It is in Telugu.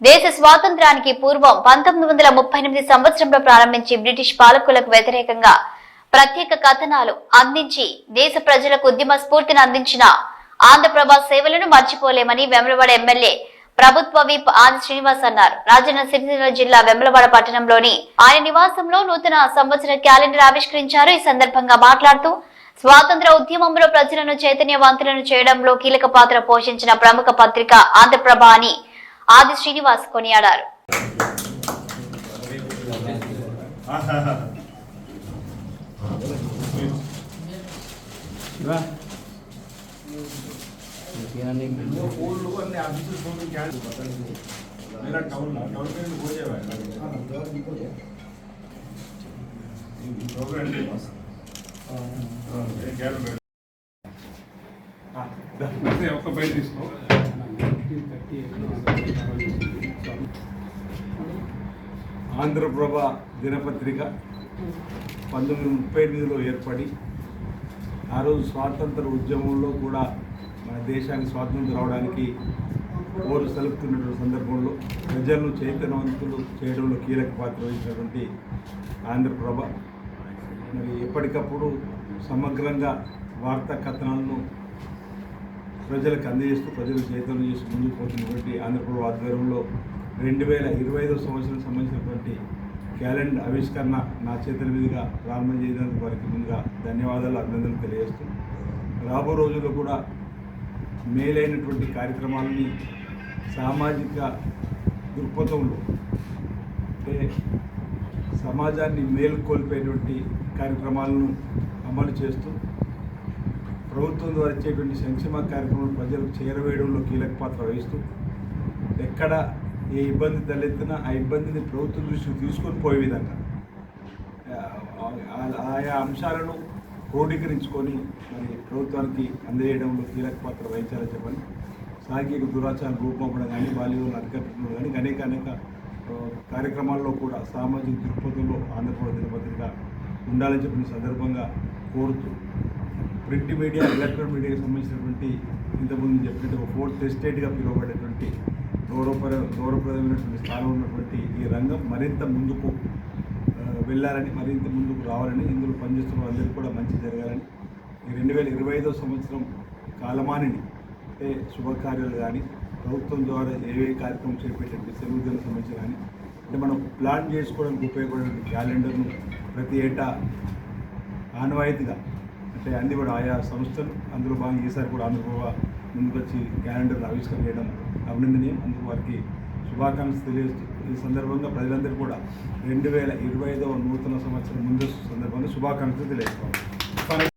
దేశ స్వాతంత్రానికి పూర్వం పంతొమ్మిది వందల ముప్పై ఎనిమిది సంవత్సరంలో ప్రారంభించి బ్రిటిష్ పాలకులకు వ్యతిరేకంగా ప్రత్యేక కథనాలు అందించి దేశ ప్రజలకు ఉద్యమ స్ఫూర్తిని అందించిన ఆంధ్రప్రభ సేవలను మర్చిపోలేమని వెమలవాడ ఎమ్మెల్యే ప్రభుత్వ విప్ ఆది శ్రీనివాస్ అన్నారు. రాజన్న సిరిసిల్ల జిల్లా వెమలవాడ పట్టణంలోని ఆయన నివాసంలో నూతన సంవత్సర క్యాలెండర్ ఆవిష్కరించారు. ఈ సందర్భంగా మాట్లాడుతూ స్వాతంత్ర ఉద్యమంలో ప్రజలను చైతన్యవంతులను చేయడంలో కీలక పాత్ర పోషించిన ప్రముఖ పత్రిక ఆంధ్రప్రభ అని ఆది శ్రీనివాస్ కొనియాడారు. ఒక్క బయట తీసుకో. ఆంధ్రప్రభ దినపత్రిక పంతొమ్మిది ముప్పై ఎనిమిదిలో ఏర్పడి ఆ రోజు స్వాతంత్ర ఉద్యమంలో కూడా మన దేశానికి స్వాతంత్రం రావడానికి ఓరు సలుపుతున్నటువంటి సందర్భంలో ప్రజలను చైతన్యవంతులు చేయడంలో కీలక పాత్ర వహించినటువంటి ఆంధ్రప్రభ. మరి ఎప్పటికప్పుడు సమగ్రంగా వార్తా కథనాలను ప్రజలకు అందజేస్తూ ప్రజలు చైతన్యం చేస్తూ ముందుకు పోతున్నటువంటి ఆంధ్రప్రభు ఆధ్వర్యంలో రెండు వేల ఇరవై ఐదో సంవత్సరం సంబంధించినటువంటి క్యాలెండర్ ఆవిష్కరణ నా చేతుల మీదుగా ప్రారంభం చేయడానికి వారికి ముందుగా ధన్యవాదాలు అభినందనలు తెలియజేస్తూ. రాబో రోజుల్లో కూడా మేలైనటువంటి కార్యక్రమాలని సామాజిక దృక్పథంలో అంటే సమాజాన్ని మేలుకొల్పేటువంటి కార్యక్రమాలను అమలు చేస్తూ ప్రభుత్వం ద్వారా ఇచ్చేటువంటి సంక్షేమ కార్యక్రమాలు ప్రజలకు చేరవేయడంలో కీలక పాత్ర వహిస్తూ ఎక్కడ ఏ ఇబ్బంది తలెత్తినా ఆ ఇబ్బందిని ప్రభుత్వం దృష్టికి తీసుకొని పోయే విధంగా ఆయా అంశాలను క్రోడీకరించుకొని మరి ప్రభుత్వానికి అందజేయడంలో కీలక పాత్ర వహించాలని చెప్పని సాంఘిక దురాచారం రూపంపడం కానీ బాల్యం అరికట్టడం కానీ అనేక అనేక కార్యక్రమాల్లో కూడా సామాజిక దృక్పథంలో ఆంధ్రప్రదేశ్ దినపత్రిక ఉండాలని చెప్పిన సందర్భంగా కోరుతూ ప్రింట్ మీడియా ఎలక్ట్రానిక్ మీడియాకి సంబంధించినటువంటి ఇంతకుముందు చెప్పినట్టు ఒక ఫోర్త్ ఎస్టేట్గా పిలువబడేటువంటి గౌరవపర గౌరవప్రదమైనటువంటి స్థానం ఉన్నటువంటి ఈ రంగం మరింత ముందుకు వెళ్ళాలని మరింత ముందుకు రావాలని ఇందులో పనిచేస్తున్న వాళ్ళందరికీ కూడా మంచి జరగాలని ఈ రెండు వేల ఇరవై ఐదో సంవత్సరం కాలమానిని అంటే శుభకార్యాలు కానీ ప్రభుత్వం ద్వారా ఏవే కార్యక్రమం చేపట్టే సెలవులకు సంబంధించి కానీ అంటే మనం ప్లాన్ చేసుకోవడానికి ఉపయోగపడే క్యాలెండర్ను ప్రతి ఏటా ఆనవాయితీగా అంటే అన్ని కూడా ఆయా సంస్థలు అందులో భాగంగా ఈసారి కూడా ఆంధ్రప్రభ ముందుకొచ్చి క్యాలెండర్ ఆవిష్కరణ చేయడం అభినందనీయం. అందుకు వారికి శుభాకాంక్షలు తెలియజేస్తూ ఈ సందర్భంగా ప్రజలందరూ కూడా రెండు వేల ఇరవై ఐదవ నూతన సంవత్సరం ముందస్తు సందర్భంగా శుభాకాంక్షలు తెలియజేసుకోవాలి.